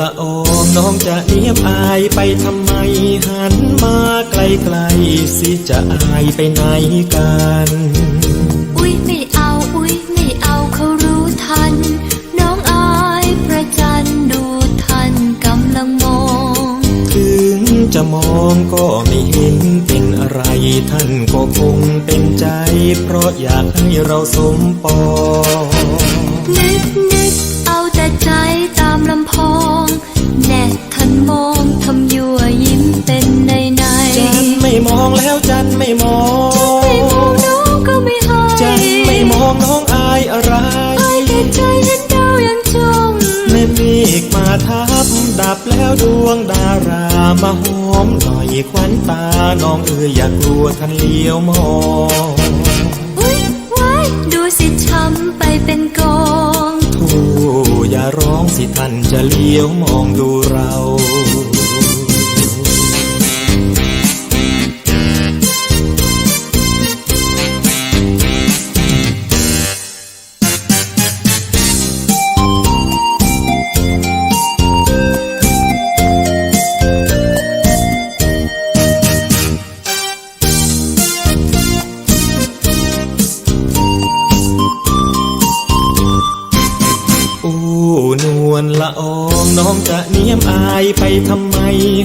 ละอองน้องจะเนียบอายไปทำไม หันมาไกลๆสิจะอายไปไหนกัน อุ๊ยไม่เอาอุ๊ยไม่เอาเขารู้ทัน น้องอายประจันดูทันกำลังมอง ถึงจะมองก็ไม่เห็นเป็นอะไร ท่านก็คงเป็นใจ เพราะอยากให้เราสมปองนึกนึกเอาแต่ใจตามลำพองแน่ทันมองทำยั่วยิ้มเป็นในในจันไม่มองแล้วจันไม่มองไม่มองน้องก็ไม่ให้จันไม่มองน้องอายอะไรอายแต่ใจเห็นดาวยังจ้องแม่เมฆมาทับดับแล้วดวงดารามาหอมหน่อยควันตาน้องเอ๋ยอย่ากลัวท่านเลี้ยวมองอุ๊ยไว้ดูสิช้ำไปเป็นกองโธ่ อย่าร้องสิท่านจะเลี้ยวมองดูเรา วลละอองน้องจะเนียมอายไปทำไม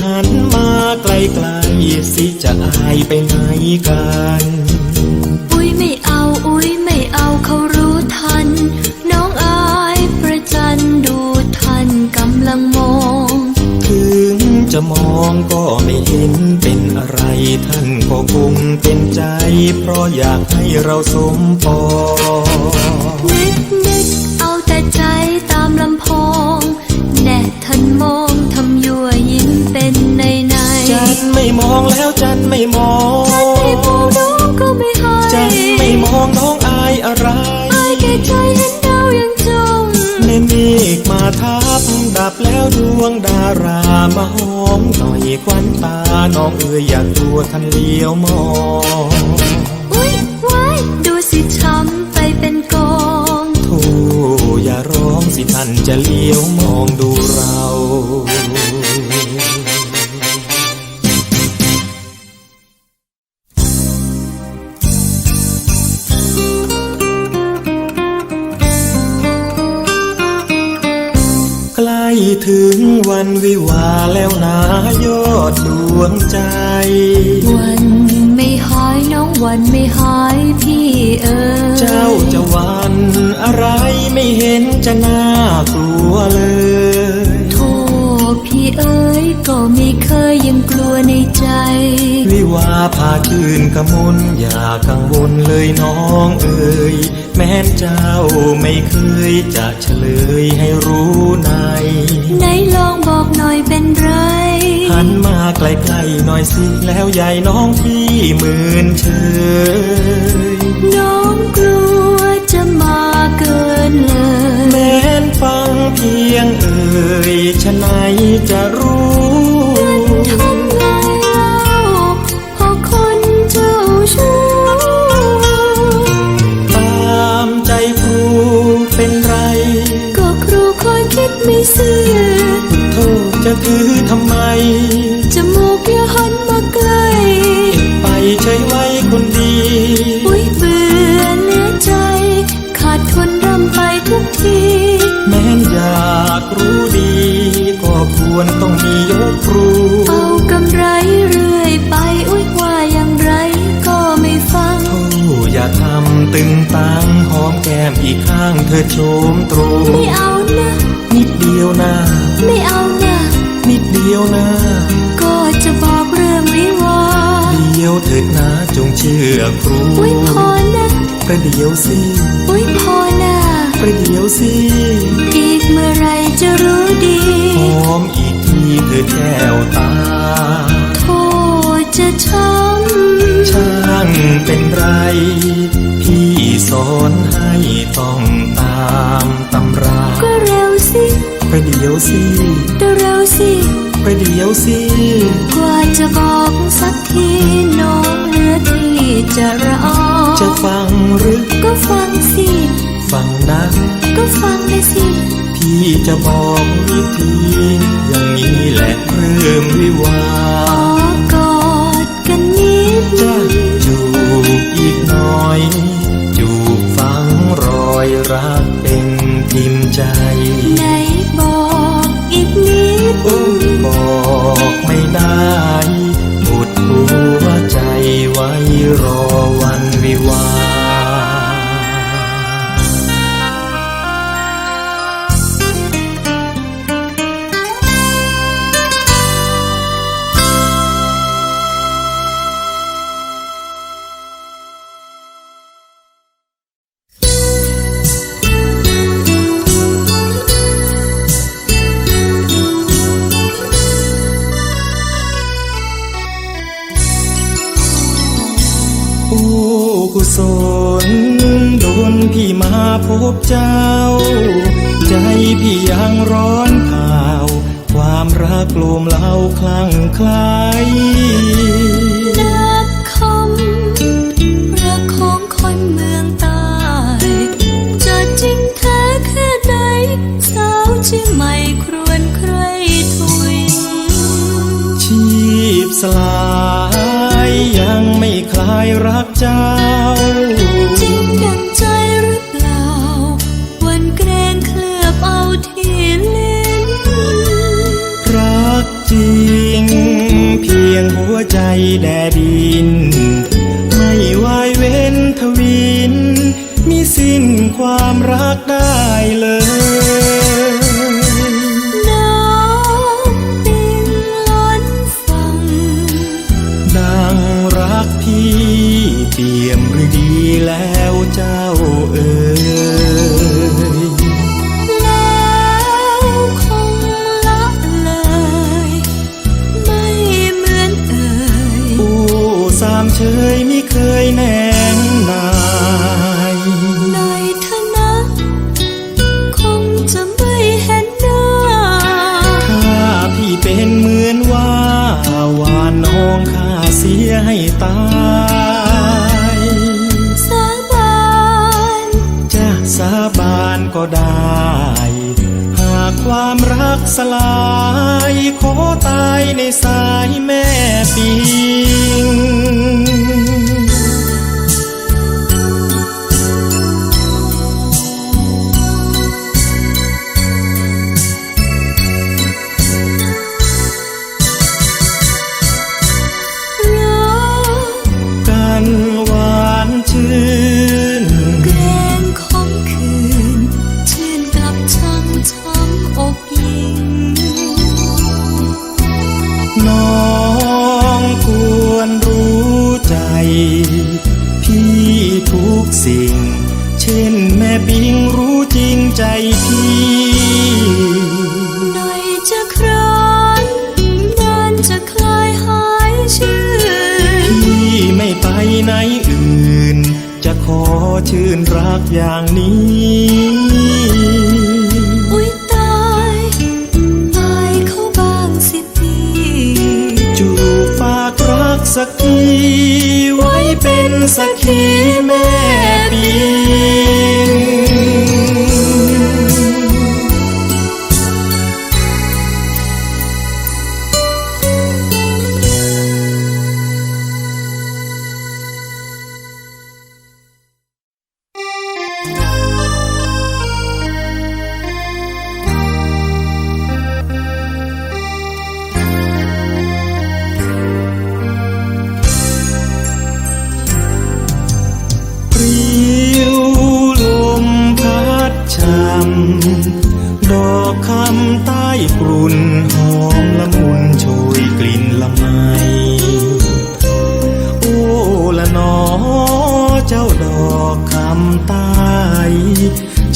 หันมาไกลๆสิจะอายไปไหนกันอุ๊ยไม่เอาอุ๊ยไม่เอาเขารู้ทัน น้องอายประจันดูทันกำลังมอง ถึงจะมองก็ไม่เห็นเป็นอะไร ท่านก็คงเป็นใจ เพราะอยากให้เราสมปองนึกนึก แน่ทันมองทำยั่วยิ้มเป็นในในจันไม่มองแล้วจันไม่มองไม่มองน้องก็ไม่ให้จันไม่มองน้องอายอะไรอายแก่ใจเห็นดาวยังจ้องแม่เมฆมาทับดับแล้วดวงดารามาหอมหน่อยควันตาน้องเอ๋ยอย่ากลัวท่านเลี้ยวมองานจะเลี้ยวมองดูเราใกล้ถึงวันวิวาห์แล้วนะยอดดวงใจ วันไม่หายน้องวันไม่หายพี่เอ๋ยเจ้าจะหวัน อะไรไม่เห็นจะน่ากลัวเลยโทษพี่เอ๋ยก็ไม่เคยยังกลัวในใจวิวาพาชื่นกระมุนอย่ากังวลเลยน้องเอ่ยแม้นเจ้าไม่เคยจะเฉลยให้รู้ในไหนลองบอกหน่อยเป็นไรหันมาใกล้ๆหน่อยสิแล้วยายน้องพี่หมื่นเชย ชมตรูไม่เอานะนิดเดียวนะไม่เอานะนิดเดียวนะ ก็จะบอกเรื่องวิวาห์เดียวเถิดนะจงเชื่อครูอุ้ยพอนะประเดี๋ยวสิอุ้ยพอนะประเดี๋ยวสิอีกเมื่อไรจะรู้ดีหอมอีกทีเธอแก้วตาโทษจะช้ำช่างเป็นไรพี่ สอนให้ต้องตามตำราก็เร็วสิประเดี๋ยวสิเร็วสิประเดี๋ยวสิกว่าจะบอกสักทีน้องเหลือที่จะรอจะฟังหรือก็ฟังสิฟังนะก็ฟังไปสิพี่จะบอกวิธีอย่างนี้แหละเริ่มวิวา รักเป็นพิมพ์ใจ กุศลโดนพี่มาพบเจ้า ใจพี่ยังร้อนเผาความรักโลมเล่าคลั่งไคล้ายนับคำรักของคนเมืองใต้จะจริงแท้แค่ไหนสาวที่ไม่ครวนใครถุยชีพสลายยังไม่คลายรักเจ้า ก็ได้ หากความรักสลาย ขอตายในสายแม่ปี รักอย่างนี้อุ้ยตายตายเขาบ้างสิพี่จูบฝากรักสักทีไว้เป็นสักขี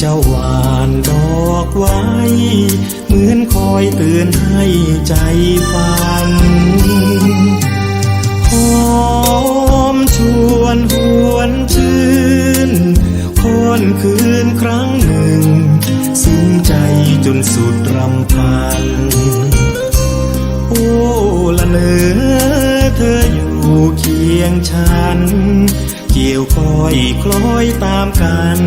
เจ้าหวานดอกไว้ เหมือนคอยเตือนให้ใจฟังหอมชวนหวนชื่นคนคืนครั้งหนึ่ง ซึ้งใจจนสุดรำพัน โอ้ละเนอเธออยู่เคียงฉัน เกี่ยวก้อยคล้อยตามกัน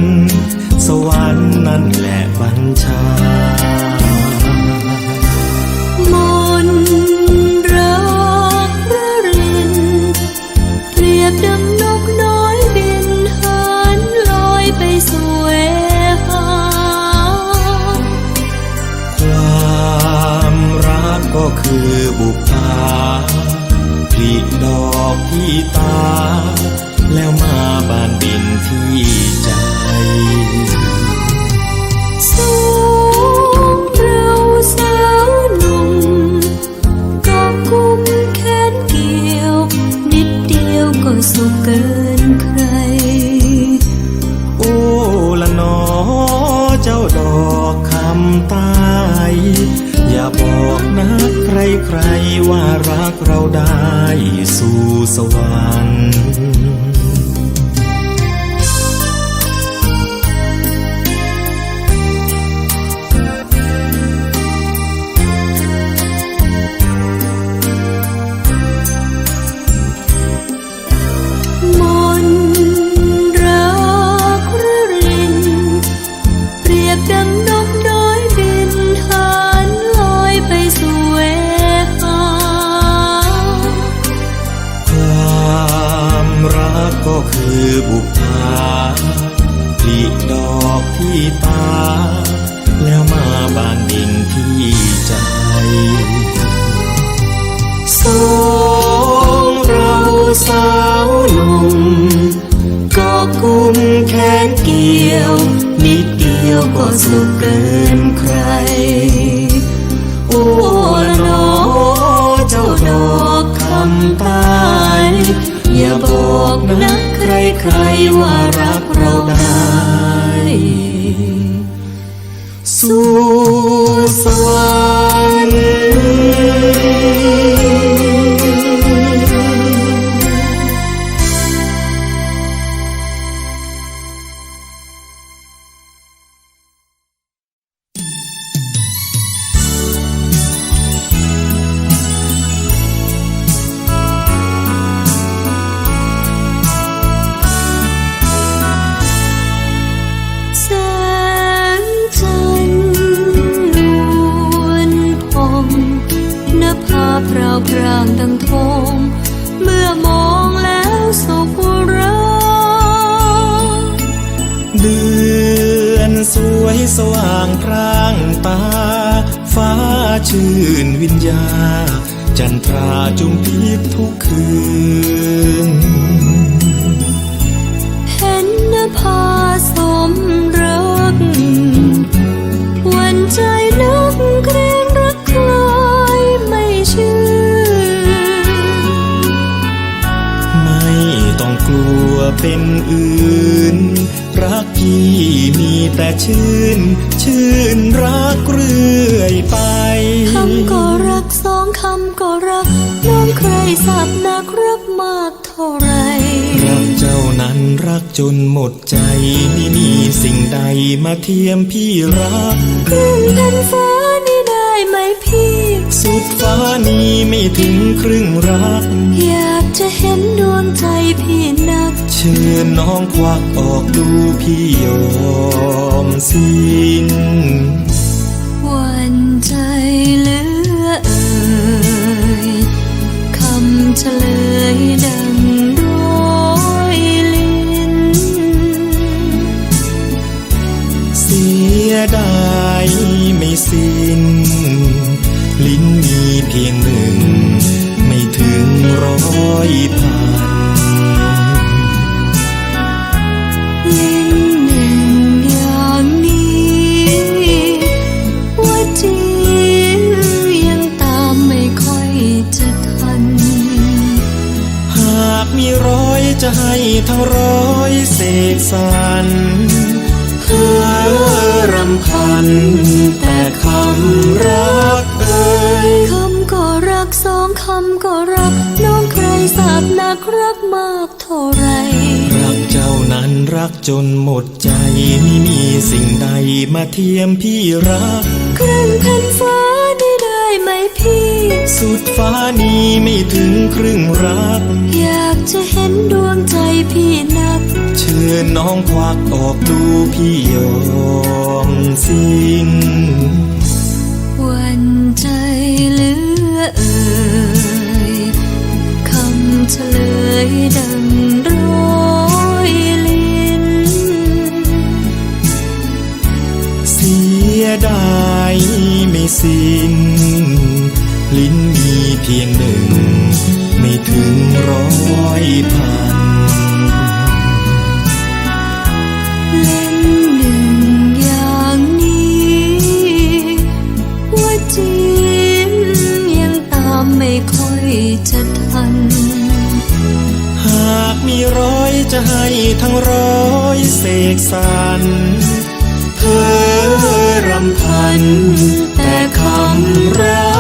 ตาแล้วมาบานดินที่ใจ สองเราสาวหนุ่มก็กุมแขนเกี่ยว นิดเดียวก็สุขเกินใคร โอ้ละนอเจ้าดอกคำตาย อย่าบอกนะใครใครๆว่ารักเราได้ สู่ส ชื่นวิญญา จันทราจุมพิษทุกคืน เห็นนภาสมรัก วันใจนึกเกรงรักใครไม่ชื่อ ไม่ต้องกลัวเป็นอื่น รักพี่มีแต่ชื่น จนหมดใจไม่มีสิ่งใดมาเทียมพี่รักครึ่งแผ่นฟ้านี่ได้ไหมพี่ สุดฟ้านี้ไม่ถึงครึ่งรัก อยากจะเห็นดวงใจพี่นัก เชิญน้องควักออกดูพี่ยอมสิ้นวันใจเหลือเอ่ยคำเฉลยดัง ยดายไม่สิ้น ลิ้นมีเพียงหนึ่ง ไม่ถึงร้อยพันลิ้นหนึ่งอย่างนี้ว่าจริงยังตามไม่ค่อยจะทัน หากมีร้อยจะให้ทั้งร้อยเศษสันเพื่อร นแต่คำรักเอ่ยคำก็รักสองคำก็รัก น้องใครสาบนักรักมากเท่าไร รักเจ้านั้นรักจนหมดใจไม่มีสิ่งใดมาเทียมพี่รักครึ่งแผ่นฟ้านี่ได้ไหมพี่ สุดฟ้านี้ไม่ถึงครึ่งรัก อยากจะเห็นดวงใจพี่ นักเชิญน้องควักออกดูพี่ยอมสิ้นวันใจเหลือเอ่ยคำเฉลยดังร้อยลิ้น เสียดายไม่สิ้น ลิ้นมีเพียงหนึ่ง ไม่ถึงร้อย จะทัน หากมีร้อยจะให้ทั้งร้อยเสกสรรเธอรำพัน แต่คำรัก